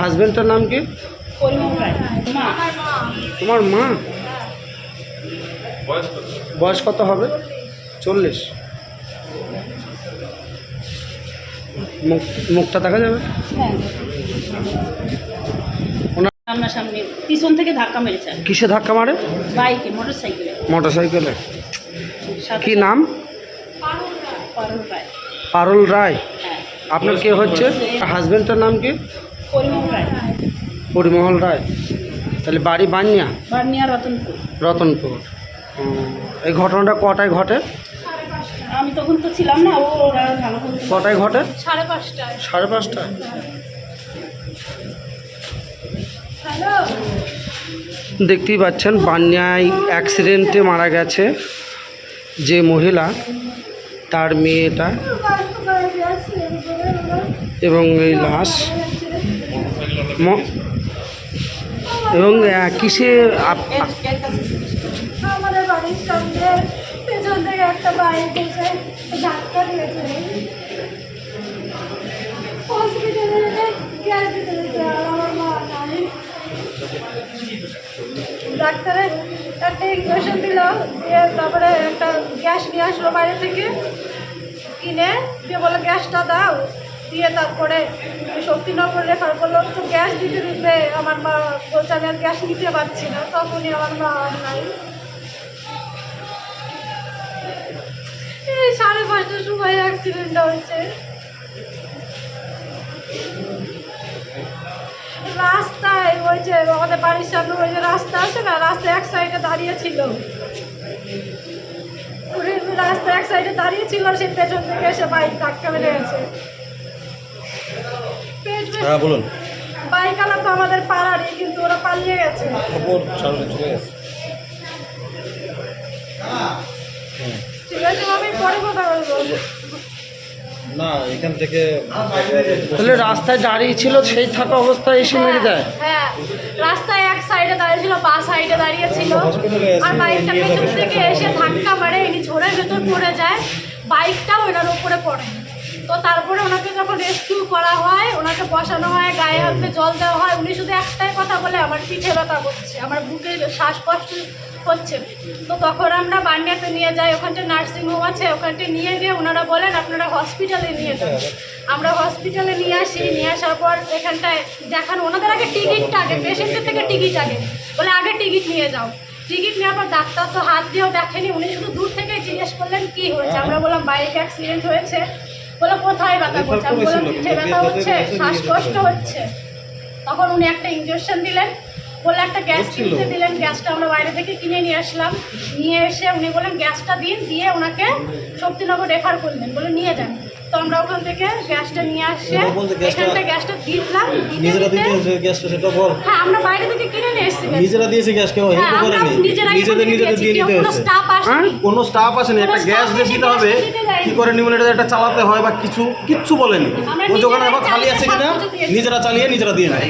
হাজবেন্ডটার নাম কি? তোমার মা? বয়স কত হবে? চল্লিশ। মুখ মুখটা দেখা যাবে? পিছন থেকে ধাক্কা মেরেছে কিসে ধাক্কা মারে? বাইকে মোটর সাইকেলে মোটর কি নাম? পারুল রায়। পারুল রায়। হ্যাঁ। আপনার কে হচ্ছে? হাজবেন্ডটার নাম কি? পরিমহল রায়। তাহলে বাড়ি বানিয়া? বার্নিয়া রতনপুর। রতনপুর। এই ঘটনাটা কটায় ঘটে? আমি তখন তো ছিলাম না ও ওরা ভালো কটায় ঘটে? সাড়ে পাঁচটায়। সাড়ে পাঁচটায়? দেখতেই পাচ্ছেন বান্যায় অ্যাক্সিডেন্টে মারা গেছে যে মহিলা তার মেয়েটা এবং এই লাশ এবং কিসে আমাদের বাড়ির সামনে পেছন থেকে একটা বাইক দিয়েছে। গ্যাস দিতে ডাক্তারে একটা ইঞ্জেকশন দিল, দিয়ে তারপরে একটা গ্যাস নিয়ে আসলো বাইরে থেকে। কিনে, দিয়ে বলে গ্যাসটা দাও। দিয়ে তারপরে শক্তিনগর রেফার করল তো গ্যাস দিতে দিতে আমার মা বলছে, আমি আর গ্যাস নিতে পারছি না। তখনই আমার মা নাই। সাড়ে পাঁচটার সময় অ্যাক্সিডেন্টটা হচ্ছে রাস্তায় ওই যে আমাদের বাড়ির সামনে ওই যে রাস্তা আছে না, রাস্তা এক সাইডে দাঁড়িয়ে ছিল। ওই রাস্তা এক সাইডে দাঁড়িয়ে ছিল সে পেছন থেকে এসে বাইক ধাক্কা মেরে গেছে। হ্যাঁ বলুন। বাইক আলা তো আমাদের পাড়ারই কিন্তু ওরা পালিয়ে গেছে। খবর সামনে চলে গেছে। ঠিক আছে আমি পরে কথা বলব। না এখান থেকে তাহলে রাস্তায় দাঁড়িয়ে ছিল সেই থাকা অবস্থায় এসে মেরে দেয়? হ্যাঁ। রাস্তায় এক সাইডে দাঁড়িয়ে ছিল বা সাইডে দাঁড়িয়ে ছিল। আর বাইকটা পেছন থেকে এসে ধাক্কা মারে ইনি ঝোড়ের ভেতর পড়ে যায়। বাইকটাও এনার উপরে পড়ে তো তারপরে ওনাকে যখন রেস্কিউ করা হয় ওনাকে বসানো হয় গায়ে হাতে জল দেওয়া হয় উনি শুধু একটাই কথা বলে আমার পিঠে ব্যথা করছে আমার বুকে শ্বাসকষ্ট হচ্ছে। তো তখন আমরা বান্যাতে নিয়ে যাই ওখানটা নার্সিং হোম আছে ওখানটা নিয়ে গিয়ে ওনারা বলেন আপনারা হসপিটালে নিয়ে যান। আমরা হসপিটালে নিয়ে আসি নিয়ে আসার পর এখানটায় দেখানো ওনাদের আগে টিকিটটা আগে পেশেন্টের থেকে টিকিট আগে। বলে আগে টিকিট নিয়ে যাও। টিকিট নেওয়ার পর ডাক্তার তো হাত দিয়েও দেখেনি উনি শুধু দূর থেকে জিজ্ঞেস করলেন কি হয়েছে? আমরা বললাম বাইক অ্যাক্সিডেন্ট হয়েছে। বলে কোথায় ব্যথা করছে? আমি বললাম পিঠে ব্যথা হচ্ছে শ্বাসকষ্ট হচ্ছে। তখন উনি একটা ইঞ্জেকশন দিলেন বলে একটা গ্যাস কিনতে দিলেন গ্যাসটা আমরা বাইরে থেকে কিনে নিয়ে আসলাম। নিয়ে এসে উনি বললেন গ্যাসটা দিন দিয়ে ওনাকে শক্তিনগর রেফার করলেন বলে নিয়ে যান। তো আমরা ওখান থেকে গ্যাসটা নিয়ে আসে। ওরা গ্যাসটা- এখানটা গ্যাসটা দিলাম নিজেরা দিতে গ্যাসটা সেটা বল হ্যাঁ আমরা বাইরে থেকে কিনে নিয়ে এসেছি নিজেরা দিয়েছে গ্যাস কেউ হ্যাঁ, হেল্প করেনি। নিজেদের নিজেদের দিয়ে নিতে কোনো হয়েছে। আসেনি। কোনো স্টাফ আসেনি। একটা গ্যাস staff যে এসে দিতে হবে। কি করে নিউমিনেটার একটা চালাতে হয় বা কিছু? কিচ্ছু বলেনি। ও যখন আবার খালি আছে কিনা। নিজেরা চালিয়ে নিজেরা দিয়ে নেয়।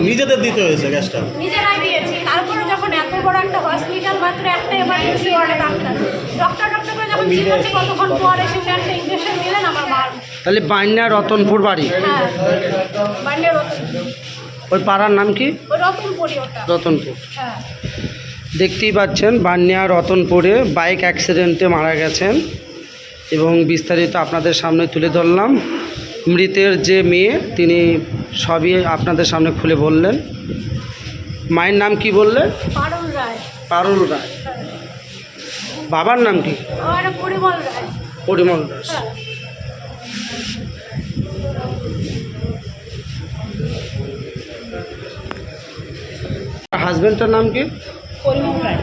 নিজেদের দিতে হয়েছে গ্যাসটা। নিজেরাই দিয়েছি। তারপরে যখন এত বড় একটা হসপিটাল মাত্র একটা এমার্জেন্সি ওয়ার্ডে ডাক্তার ডক্টর ডক্টর করে যখন কতক্ষণ পর এসে একটা ইঞ্জেকশন দিলেন আমার মার তাহলে বান্যা রতনপুর বাড়ি? হ্যাঁ ওই পাড়ার নাম কি? রতনপুরি। হ্যাঁ। দেখতেই পাচ্ছেন বান্যা রতনপুরে বাইক অ্যাক্সিডেন্টে মারা গেছেন এবং বিস্তারিত আপনাদের সামনে তুলে ধরলাম। মৃতের যে মেয়ে তিনি সবই আপনাদের সামনে খুলে বললেন। মায়ের নাম কি বললেন পারুল রায়। বাবার নাম কি? পরিমল দাস। হ্যাঁ হাজবেন্ডটার নাম কি? পরিমল রায়।